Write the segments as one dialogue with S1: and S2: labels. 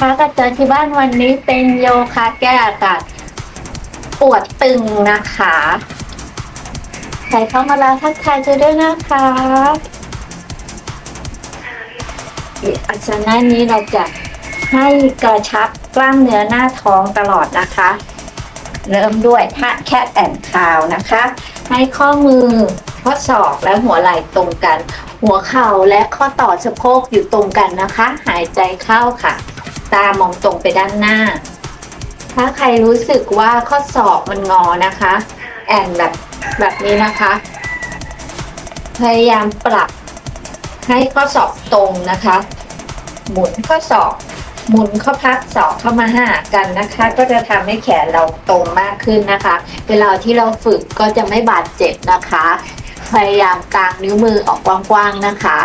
S1: พักอาจารย์ที่บ้านวันนี้เป็นโยคะแก้อากาศปวดตึงนะคะใครเข้ามาแล้วทักทายเจอด้วยนะคะอาสนะนี้เราจะให้กระชับกล้ามเนื้อหน้าท้องตลอดนะคะ เริ่มด้วยท่าแคทแอนคาวนะคะ ให้ข้อมือข้อศอกและหัวไหล่ตรงกัน หัวเข่าและข้อต่อสะโพกอยู่ตรงกันนะคะ หายใจเข้าค่ะ ตามองตรงไปด้านหน้า ถ้าใครรู้สึกว่าข้อศอกมันงอนะคะ แอนแบบแบบนี้นะคะ พยายามปรับให้ข้อศอกตรงนะคะ หมุนข้อศอก หมุนข้อพับศอกเข้ามาหากันนะคะ ก็จะทำให้แขนเราตรงมากขึ้นนะคะ เวลาที่เราฝึกก็จะไม่บาดเจ็บนะคะ พยายามกางนิ้วมือออกกว้างๆนะคะ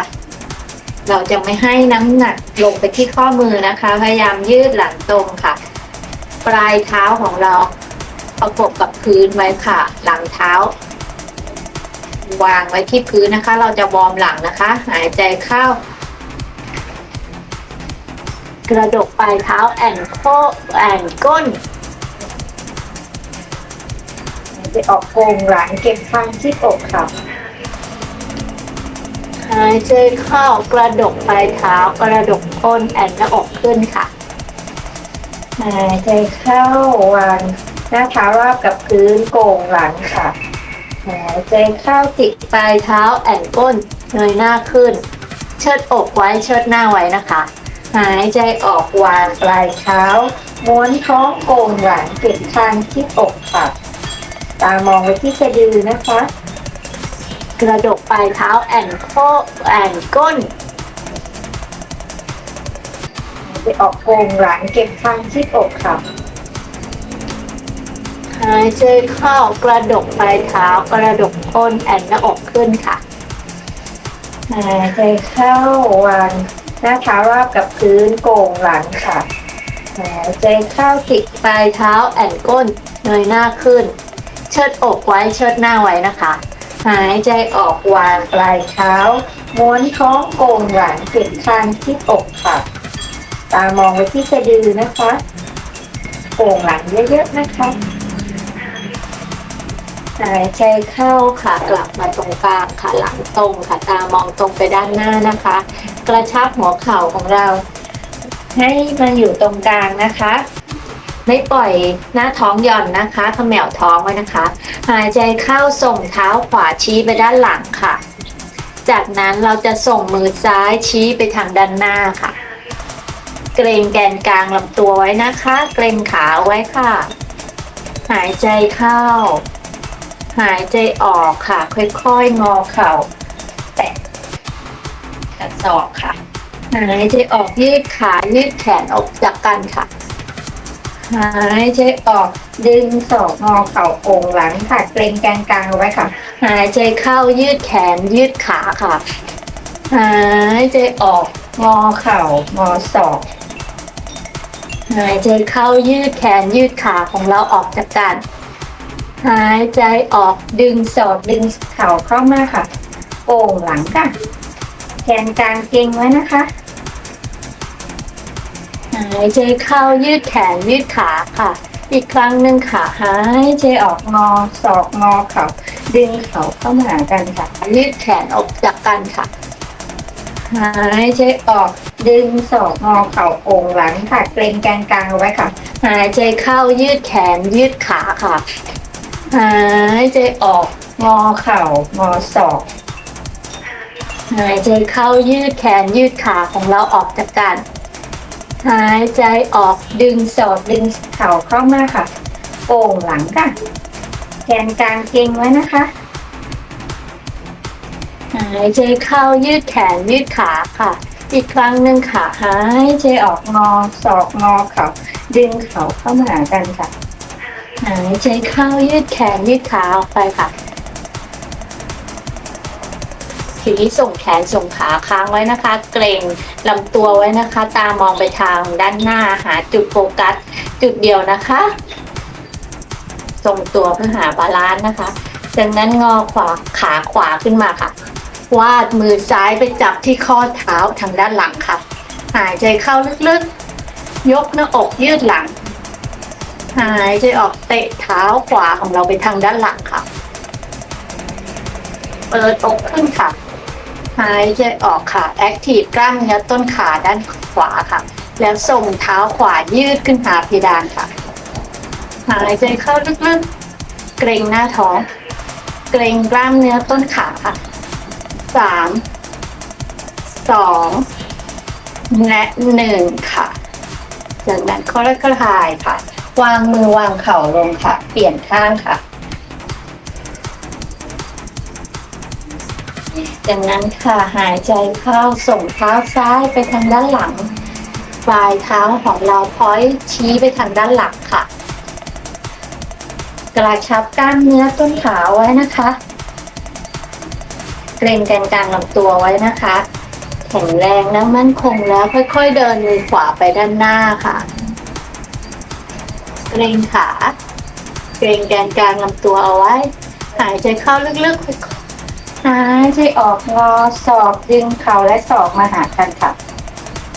S1: เราจะไม่ให้น้ำหนักลงไปที่ข้อมือนะคะ พยายามยืดหลังตรงค่ะ ปลายเท้าของเราประกบกับพื้นไว้ค่ะ หลังเท้า วางไว้ที่พื้นนะคะ เราจะวอร์มหลังนะคะ หายใจเข้ากระดกปลายเท้าแอนโคแอนก้นหายใจออกโกงหลังเก็บฟังที่อกค่ะ หายใจเข้ากระดกปลายเท้ากระดกก้นแอนหน้าอกขึ้นค่ะ หายใจเข้าวางหน้าเท้าราบกับพื้นโก่งหลังค่ะ หายใจเข้าจิกปลายเท้าแอนก้นเงยหน้าขึ้น เชิดอกไว้เชิดหน้าไว้นะคะ หายใจออกวางปลายเท้า ม้วนท้องโก่งหลังเก็บคางที่อกค่ะ ตามองไปที่สะดือนะคะ กระดกปลายเท้าแอนโคแอนก้นหายใจออกโกงหลังเก็บคางที่อกค่ะหายใจเข้ากระดกปลายเท้ากระดกก้นแอนหน้าอกขึ้นค่ะหายใจเข้าวางหน้าเท้าราบกับพื้นโก่งหลังค่ะหายใจเข้าจิกปลายเท้าแอนก้นเงยหน้าขึ้น เชิดอกไว้เชิดหน้าไว้นะคะ หายใจออกวางปลายเท้า ม้วนท้องโก่งหลังเก็บคางที่อกค่ะ ตามองไปที่สะดือนะคะโก่งหลังเยอะๆนะคะ หายใจเข้าค่ะกลับมาตรงกลางค่ะหลังตรงค่ะตามองตรงไปด้านหน้านะคะ กระชับหัวเข่าของเรา ให้มันอยู่ตรงกลางนะคะ ไม่ปล่อยหน้าท้องหย่อนนะคะเขมวท้องไว้นะคะ หายใจเข้าส่งเท้าขวาชี้ไปด้านหลังค่ะ จากนั้นเราจะส่งมือซ้ายชี้ไปทางด้านหน้าค่ะ เกรงแกนกลางลำตัวไว้นะคะ เกรงขาไว้ค่ะ หายใจเข้า หายใจออกค่ะ ค่อยๆงอเข่า แตะกระสอบค่ะหายใจออกยืดขายืดแขนออกจากกันค่ะ หายใจออกดึงศอกงอเข่าโองหลังค่ะเกรงแกนกลางเอาไว้ค่ะ หายใจเข้ายืดแขนยืดขาค่ะ หายใจออกงอเข่างอศอก หายใจเข้ายืดแขนยืดขาของเราออกจากกัน หายใจออกดึงศอกดึงเข่าเข้ามาค่ะโก่งหลังค่ะแขนกลางเกรงไว้นะคะ หายใจเข้ายืดแขนยืดขาค่ะ อีกครั้งหนึ่งค่ะหายใจออกงอศอกงอเข่าดึงเข่าเข้ามาหากันค่ะ ยืดแขนออกจากกันค่ะหายใจออกดึงศอกงอเข่าโองหลังค่ะเกรงแกนกลางเอาไว้ค่ะ หายใจเข้ายืดแขนยืดขาค่ะ หายใจออกงอเข่างอศอกหายใจเข้ายืดแขนยืดขาของเราออกจากกัน หายใจออกดึงศอกดึงเข่าเข้ามาค่ะโก่งหลังค่ะแขนกลางเกร็งไว้นะคะ หายใจเข้ายืดแขนยืดขาค่ะ อีกครั้งหนึ่งค่ะหายใจออกงอศอกงอเข่าดึงเข่าเข้ามาหากันค่ะ หายใจเข้ายืดแขนยืดขาออกไปค่ะ ทีนี้ส่งแขนส่งขาค้างไว้นะคะ เกรงลำตัวไว้นะคะ ตามองไปทางด้านหน้าหาจุดโฟกัส จุดเดียวนะคะทรงตัวเพื่อหาบาลานซ์นะคะจากนั้นงอขวาขาขวาขึ้นมาค่ะ วาดมือซ้ายไปจับที่ข้อเท้าทางด้านหลังค่ะ หายใจเข้าลึกๆ ยกหน้าอกยืดหลัง หายใจออกเตะเท้าขวาของเราไปทางด้านหลังค่ะ เปิดอกขึ้นค่ะ หายใจออกค่ะ แอคทีฟกล้ามเนื้อต้นขาด้านขวาค่ะ แล้วส่งเท้าขวายืดขึ้นหาเพดานค่ะ หายใจเข้าลึกๆ เกรงหน้าท้อง เกรงกล้ามเนื้อต้นขาค่ะสามสองและหนึ่งค่ะ จากนั้นค่อยๆคลายค่ะ วางมือวางเข่าลงค่ะ เปลี่ยนข้างค่ะ จากนั้นค่ะหายใจเข้าส่งเท้าซ้ายไปทางด้านหลัง ปลายเท้าของเราพอยชี้ไปทางด้านหลังค่ะ กระชับกล้ามเนื้อต้นขาไว้นะคะ เกรงแกนกลางลำตัวไว้นะคะ แข็งแรงและมั่นคงแล้วค่อยๆเดินมือขวาไปด้านหน้าค่ะ เกรงขา เกรงแกนกลางลำตัวเอาไว้ หายใจเข้าลึกๆค่อย ๆหายใจออกงอศอกดึงเข่าและศอกมาหากันค่ะ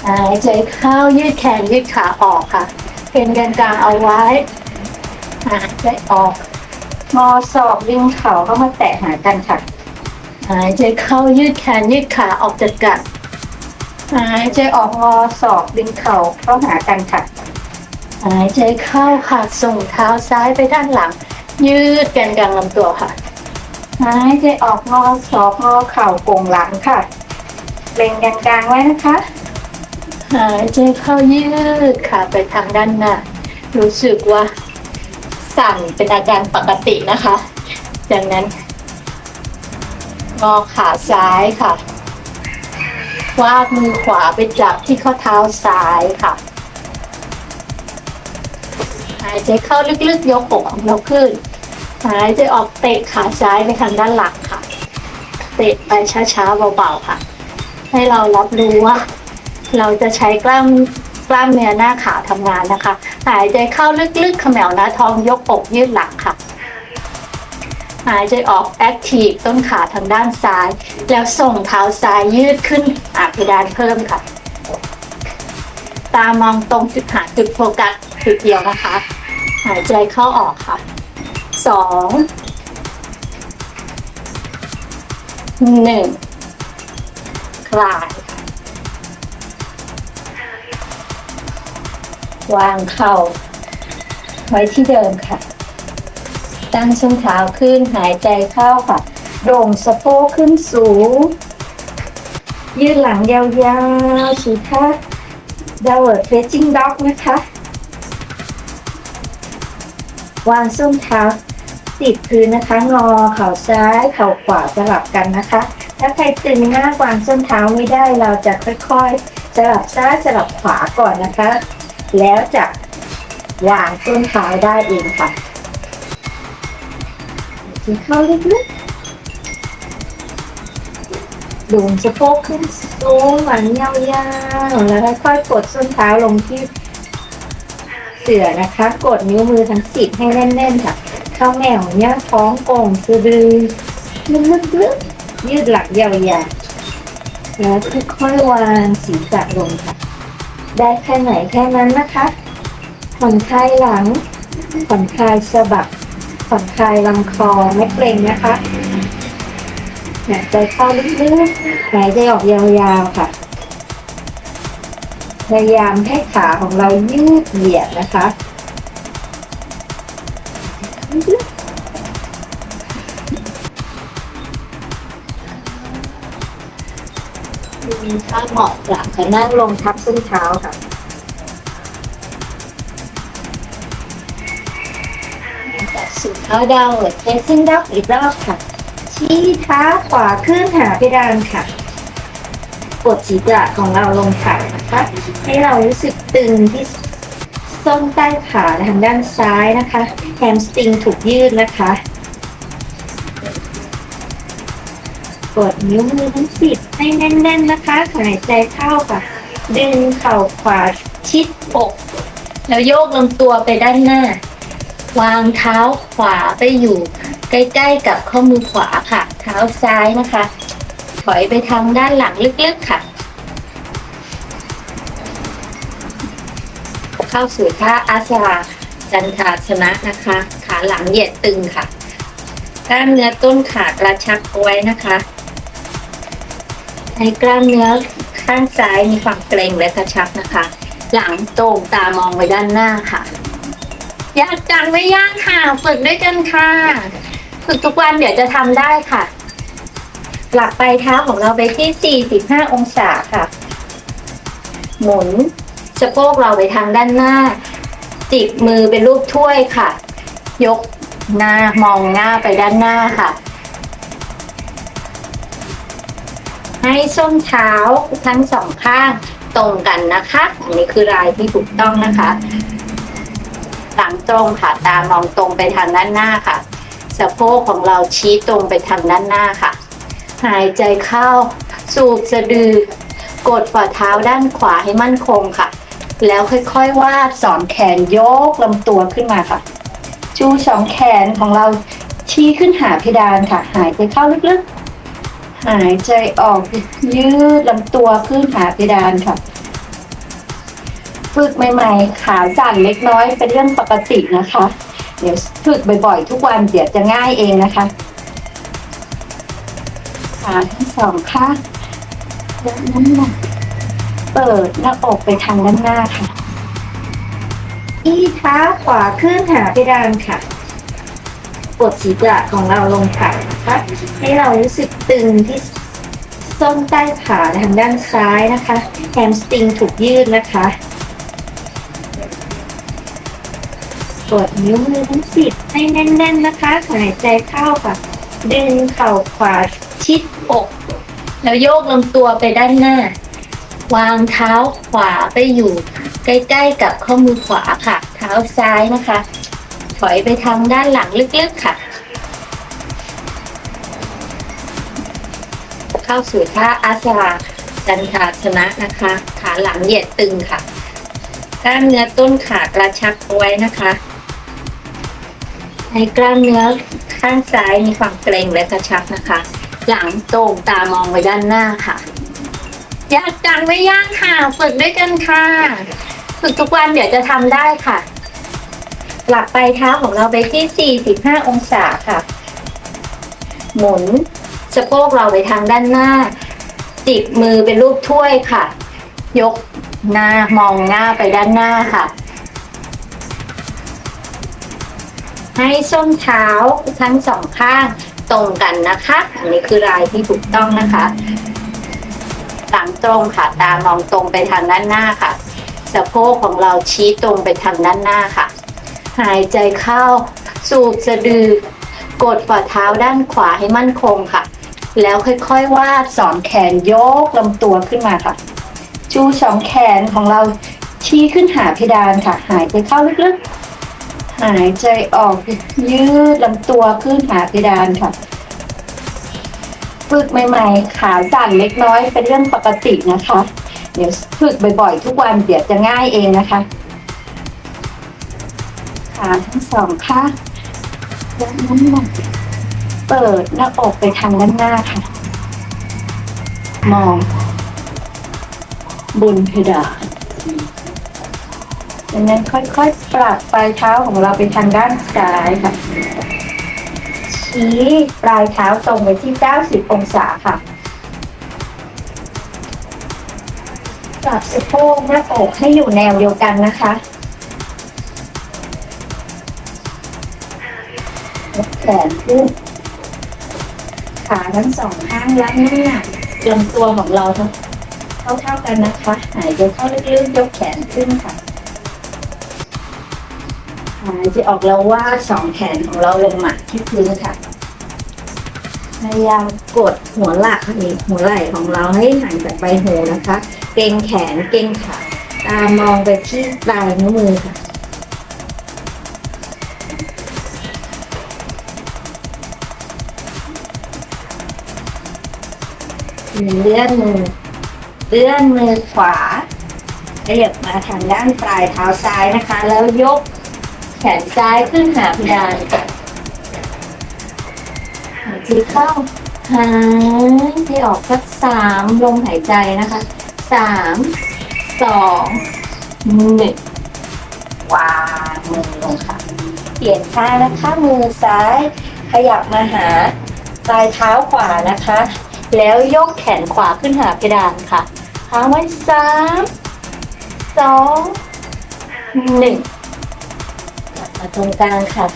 S1: หายใจเข้ายืดแขนยืดขาออกค่ะเกรงแกนกลางเอาไว้หายใจออกงอศอกดึงเข่าเข้ามาแตะหากันค่ะ หายใจเข้ายืดแขนยืดขาออกจากกันหายใจออกงอศอกดึงเข่าเข้าหากันค่ะ หายใจเข้าค่ะส่งเท้าซ้ายไปด้านหลัง ยืดแกนกลางลำตัวค่ะ หายใจออกงอศอกงอเข่าโก่งหลังค่ะเกรงกนกลางไว้นะคะหายใจเข้ายืดค่ะไปทางด้านหน้ารู้สึกว่า สั่นเป็นอาการปกตินะคะจากนั้นงอขาซ้ายค่ะวาดมือขวาไปจับที่ข้อเท้าซ้ายค่ะ หายใจเข้าลึกๆยกอกของเราขึ้น หายใจออก เตะขาซ้ายไปทางด้านหลังค่ะ เตะไปช้าๆเบาๆค่ะ ให้เรารับรู้ว่า เราจะใช้กล้ามกล้ามเนื้อหน้าขาทำงานนะคะ หายใจเข้าลึกๆเขมวหน้าท้องยกอกยืดหลังค่ะ หายใจออกแอคทีฟต้นขาทางด้านซ้าย แล้วส่งเท้าซ้ายยืดขึ้นอาเพดานเพิ่มค่ะ ตามองตรงจุดหาจุดโฟกัสจุดเดียวนะคะ หายใจเข้าออกค่ะสอง หนึ่งคลายค่ะวางเข่า ไว้ที่เดิมค่ะ ตั้งส้นเท้าขึ้นหายใจเข้าค่ะ โด่งสะโพกขึ้นสูง ยืดหลังยาวๆสู่ท่า downward facing dog นะคะ วางส้นเท้า ติดพื้นนะคะ งอเข่าซ้ายเข่าขวาสลับกันนะคะ ถ้าใครตึงมากวางส้นเท้าไม่ได้เราจะค่อยๆ สลับซ้ายสลับขวาก่อนนะคะ แล้วจะวางส้นเท้าได้เองค่ะกินข้าลึกๆดูสะโพกขึ้นสูงหลังยาวๆ แล้วค่อยๆกดส้นเท้าลงที่เสื่อนะคะ กดนิ้วมือทั้งสิบให้แน่นๆค่ะ ข้าวแมวเนี่ยท้องโก่งสะดือลึกๆยืดหลังยาวๆแล้วค่อยๆวางศีรษะลงค่ะ ได้แค่ไหนแค่นั้นนะคะผ่อนคลายหลังผ่อนคลายสะบักผ่อนคลายลำคอไม่เกร็งนะคะหายใจเข้าลึกๆหายใจออกยาวๆค่ะ พยายามให้ขาของเรายืดเหยียดนะคะ ถ้าเหมาะหลังจะนั่งลงทับส้นเท้าค่ะ จากสู่เท้าดาวเวิร์ดเทสซิ่งดอกอีกรอบค่ะ ชี้เท้าขวาขึ้นหาเพดานค่ะ กดศีรษะของเราลงค่ะนะคะให้เรารู้สึกตึงที่ ส้นใต้ขาทางด้านซ้ายนะคะแฮมสตริงถูกยืดนะคะกดนิ้วมือทั้งสิบให้แน่นๆนะคะหายใจเข้าค่ะ ดึงเข่าขวาชิดอก แล้วโยกลำตัวไปด้านหน้า วางเท้าขวาไปอยู่ใกล้ๆกับข้อมือขวาค่ะ เท้าซ้ายนะคะ ถอยไปทางด้านหลังลึกๆค่ะ เข้าสู่ท่าอาสาจันทาสนะนะคะ ขาหลังเหยียดตึงค่ะกล้ามเนื้อต้นขากระชับเอาไว้นะคะให้กล้ามเนื้อข้างซ้ายมีความเกร็งและกระชับนะคะ หลังตรงตามองไปด้านหน้าค่ะ ยากจังไม่ยากค่ะ ฝึกด้วยกันค่ะ ฝึกทุกวันเดี๋ยวจะทำได้ค่ะ หลักปเท้าของเราไปที่ 45 องศาค่ะ หมุน สะโพกเราไปทางด้านหน้า จิกมือเป็นรูปถ้วยค่ะ ยกหน้ามองหน้าไปด้านหน้าค่ะ ให้ส้นเท้าทั้งสองข้างตรงกันนะคะ อันนี้คือลายที่ถูกต้องนะคะหลังตรงค่ะ ตามองตรงไปทางด้านหน้าค่ะ สะโพกของเราชี้ตรงไปทางด้านหน้าค่ะ หายใจเข้า สูบสะดือ กดฝ่าเท้าด้านขวาให้มั่นคงค่ะ แล้วค่อยๆวาดสอนแขนยกลำตัวขึ้นมาค่ะ ชูสองแขนของเราชี้ขึ้นหาเพดานค่ะ หายใจเข้าลึกๆ หายใจออกยืดลำตัวขึ้นหาเพดานค่ะ ฝึกใหม่ๆ ขาสั่นเล็กน้อยเป็นเรื่องปกตินะคะ เดี๋ยวฝึกบ่อยๆ ทุกวันเดี๋ยวจะง่ายเองนะคะขาทั้งสองข้างยกน้ำหนัก เปิดหน้าอกไปทางด้านหน้าค่ะ อีเท้าขวาขึ้นหาเพดานค่ะ กดศีรษะของเราลงค่ะนะคะให้เรารู้สึกตึงที่ส้นใต้ขาทางด้านซ้ายนะคะ แฮมสตริงถูกยืดนะคะกดนิ้วมือทั้งสิบให้แน่นๆนะคะ หายใจเข้าค่ะ ดึงเข่าขวาชิดอก แล้วโยกลำตัวไปด้านหน้า วางเท้าขวาไปอยู่ ใกล้ๆกับข้อมือขวาค่ะ เท้าซ้ายนะคะ ถอยไปทางด้านหลังลึกๆค่ะ เข้าสู่ท่าอาสาจันทาสนะนะคะ ขาหลังเหยียดตึงค่ะกล้ามเนื้อต้นขากระชับเอาไว้นะคะให้กล้ามเนื้อข้างซ้ายมีความเกร็งและกระชับนะคะ หลังตรงตามองไปด้านหน้าค่ะ ยากจังไม่ยากค่ะ ฝึกด้วยกันค่ะ ฝึกทุกวันเดี๋ยวจะทำได้ค่ะ หลักปลายเท้าของเราไปที่ 45 องศาค่ะ หมุนสะโพกเราไปทางด้านหน้า จิกมือเป็นรูปถ้วยค่ะ ยกหน้ามองหน้าไปด้านหน้าค่ะ ให้ส้นเท้าทั้งสองข้างตรงกันนะคะ อันนี้คือลายที่ถูกต้องนะคะ หลังตรงค่ะ ตามองตรงไปทางด้านหน้าค่ะ สะโพกของเราชี้ตรงไปทางด้านหน้าค่ะ หายใจเข้า สูบสะดือ กดฝ่าเท้าด้านขวาให้มั่นคงค่ะ แล้วค่อยๆวาดสอนแขนยกลำตัวขึ้นมาค่ะ ชูสองแขนของเราชี้ขึ้นหาเพดานค่ะ หายใจเข้าลึกๆ หายใจออกยืดลำตัวขึ้นหาเพดานค่ะ ฝึกใหม่ๆ ขาสั่นเล็กน้อยเป็นเรื่องปกตินะคะ เดี๋ยวฝึกบ่อยๆ ทุกวันเดี๋ยวจะง่ายเองนะคะ ขาทั้งสองข้างยกน้ำหนักเปิดหน้าอกไปทางด้านหน้าค่ะ มอง บนเพดานจากนั้นค่อยๆ ปรับปลายเท้าของเราไปทางด้านซ้ายค่ะ ชี้ปลายเท้าตรงไปที่ 90 องศาค่ะปรับสะโพกหน้าอกให้อยู่แนวเดียวกันนะคะยกแขนขึ้นขาทั้งสองข้างรับน้ำหนักลำตัวของเราเทั้งเท่ากันนะคะ หายใจเข้าลึกๆยกแขนขึ้นค่ะายใจออกแล้วว่าสองแขนของเราลงมาที่พื้นค่ะ พยายามกดหัวหลักนี่หัวไหล่ของเราให้ห่างจากใบหูนะคะ เกรงแขนเกรงขา ตามองไปที่ปลายนิ้วมือค่ะเลื่อนมือเลื่อนมือขวาขยับมาทางด้านปลายเท้าซ้ายนะคะ แล้วยก แขนซ้ายขึ้นหาเพดานหายใจเข้า หายใจออกสักสามลมหายใจนะคะสามสองหนึ่งวางมือลงค่ะ เปลี่ยนข้างนะคะ มือซ้าย ขยับมาหาปลายเท้าขวานะคะ แล้วยกแขนขวาขึ้นหาเพดานค่ะค้างไว้สามสองหนึ่ง ตรงกลางค่ะ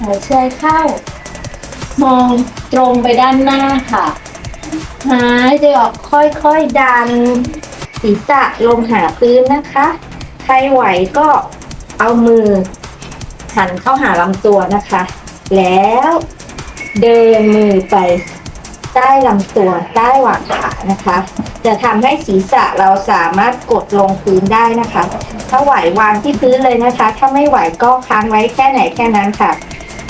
S1: หายใจเข้ามองตรงไปด้านหน้าค่ะ หายใจออกค่อยๆดัน ศีรษะลงหาพื้นนะคะ ใครไหวก็เอามือ หันเข้าหาลำตัวนะคะ แล้วเดินมือไป ใต้ลำตัวใต้หว่างขานะคะ จะทำให้ศีรษะเราสามารถกดลงพื้นได้นะคะ ถ้าไหววางที่พื้นเลยนะคะ ถ้าไม่ไหวก็ค้างไว้แค่ไหนแค่นั้นค่ะ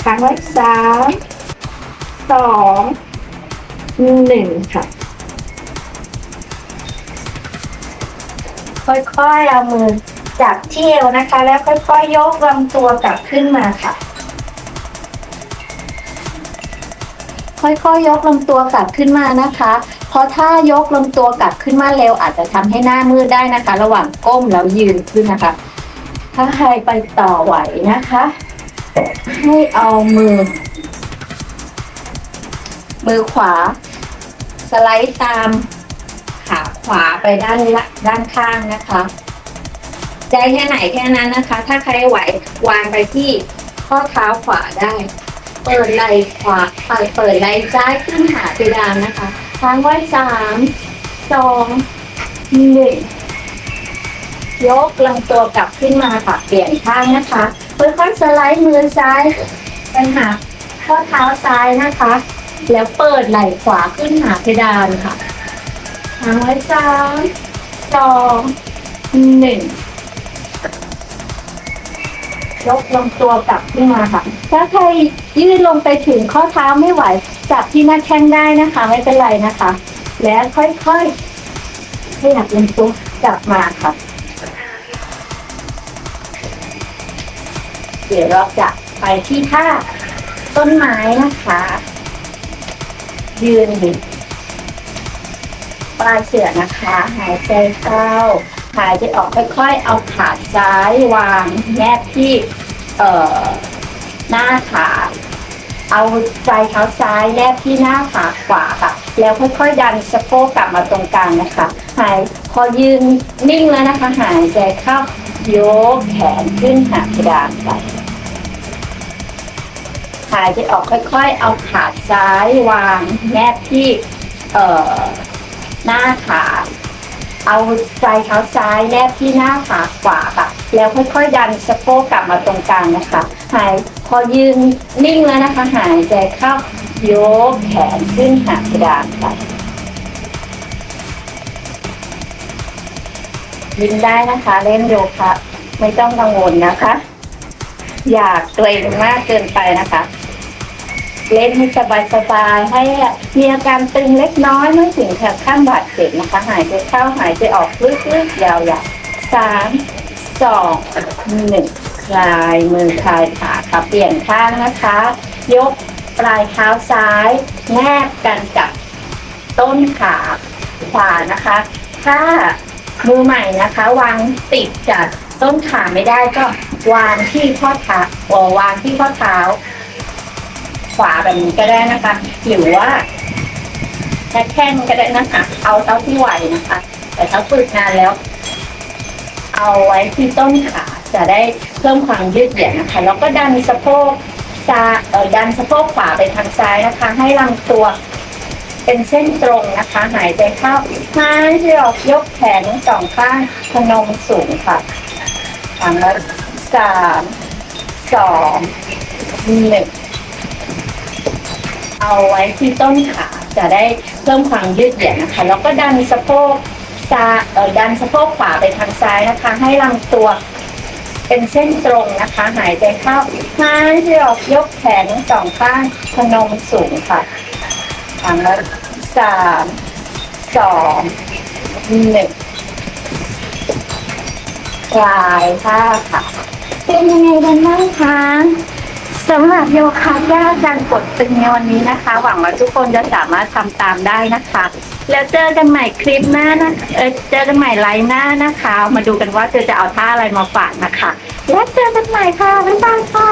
S1: ค้างไว้สามสองหนึ่งค่ะ ค่อยๆเอามือจับที่เอวนะคะ แล้วค่อยๆยกลำตัวกลับขึ้นมาค่ะ ค่อยๆยกลำตัวกลับขึ้นมานะคะ เพราะถ้ายกลำตัวกลับขึ้นมาเร็ว อาจจะทำให้หน้ามืดได้นะคะ ระหว่างก้มแล้วยืนขึ้นนะคะ ถ้าใครไปต่อไหวนะคะ ให้เอามือ มือขวา สไลด์ตามขาขวาไปด้านละด้านข้างนะคะใจแค่ไหนแค่นั้นนะคะ ถ้าใครไหววางไปที่ข้อเท้าขวาได้ เปิดไหล่ขวาเปิดเปิดไหล่ซ้ายขึ้นหาเพดานนะคะค้างไว้สามสองหนึ่งยกลำตัวกลับขึ้นมาค่ะเปลี่ยนข้างนะคะค่อยๆสไลด์มือซ้ายไปหาข้อเท้าซ้ายนะคะ แล้วเปิดไหล่ขวาขึ้นหาเพดานค่ะค้างไว้สามสองหนึ่ง ยกลำตัวกลับขึ้นมาค่ะ ถ้าใครยืดลงไปถึงข้อเท้าไม่ไหว จับที่หน้าแข้งได้นะคะ ไม่เป็นไรนะคะ แล้วค่อยๆขยับลำตัวกลับมาค่ะ เดี๋ยวเราจะไปที่ท่าต้นไม้นะคะ ยืนอยู่ปลายเสือนะคะ หายใจเข้า หายใจออกค่อยๆ เอาขาซ้ายวางแนบที่เอ่อหน้าขาเอาปลายเท้าซ้ายแนบที่หน้าขาขวาค่ะ แล้วค่อยๆดันสะโพกกลับมาตรงกลางนะคะ หายพอยืนนิ่งแล้วนะคะ หายใจเข้ายกแขนขึ้นหาเพดานค่ะหายใจออกค่อยๆ เอาขาซ้ายวางแนบที่เอ่อหน้าขา เอาปลายเท้าซ้ายแนบที่หน้าขาขวาค่ะ แล้วค่อยๆดันสะโพกกลับมาตรงกลางนะคะ หายพอยืนนิ่งแล้วนะคะ หายใจเข้ายกแขนขึ้นหาเพดานค่ะยินได้นะคะเล่นโยคะไม่ต้องกังวลนะคะ อยากเกรงมากเกินไปนะคะ เล่นให้สบายๆให้มีอาการตึงเล็กน้อยไม่ถึงกับขั้นบาดเจ็บนะคะ หายใจเข้าหายใจออกลึกๆยาวๆสามสองหนึ่งคลายมือคลายขาค่ะเปลี่ยนข้างนะคะ ยกปลายเท้าซ้าย แนบกันกับต้นขาขวานะคะ ถ้ามือใหม่นะคะ วางติดกับต้นขาไม่ได้ก็วางที่ข้อเท้าวางที่ข้อเท้า ขวาแบบนี้ก็ได้นะคะ หรือว่าแค่แข้งก็ได้นะคะ เอาเท่าที่ไหวนะคะ แต่ถ้าฝึกนานแล้ว เอาไว้ที่ต้นขาจะได้เพิ่มความยืดเหยียดนะคะ แล้วก็ดันสะโพกซ้ายดันสะโพกขวาไปทางซ้ายนะคะ ให้ลำตัวเป็นเส้นตรงนะคะ หายใจเข้าหายใจออกยกแขนสองข้างพนมสูงค่ะทำแล้วสามสองหนึ่ง เอาไว้ที่ต้นขาจะได้เพิ่มความยืดเหยียดนะคะ แล้วก็ดันสะโพกซ้ายดันสะโพกขวาไปทางซ้ายนะคะ ให้ลำตัวเป็นเส้นตรงนะคะ หายใจเข้าหายใจออกยกแขนทั้งสองข้างพนมสูงค่ะทำแล้วสามสองหนึ่งคลายท่าค่ะ เป็นยังไงกันบ้างคะ สำหรับโยคะย่าการกดตึงในวันนี้นะคะ หวังว่าทุกคนจะสามารถทำตามได้นะคะ แล้วเจอกันใหม่คลิปหน้านะเออเจอกันใหม่ไลน์หน้านะคะ มาดูกันว่าเธอจะเอาท่าอะไรมาฝากนะคะ
S2: แล้วเจอกันใหม่ค่ะบ๊ายบายค่ะ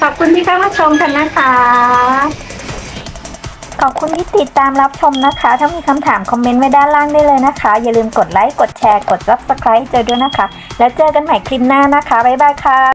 S2: ขอบคุณที่เข้ามาชมกันนะคะ
S1: ขอบคุณที่ติดตามรับชมนะคะ ถ้ามีคำถามคอมเมนต์ไว้ด้านล่างได้เลยนะคะ อย่าลืมกดไลค์ กดแชร์ กด subscribe เจอด้วยนะคะ แล้วเจอกันใหม่คลิปหน้านะคะ บ๊ายบายค่ะ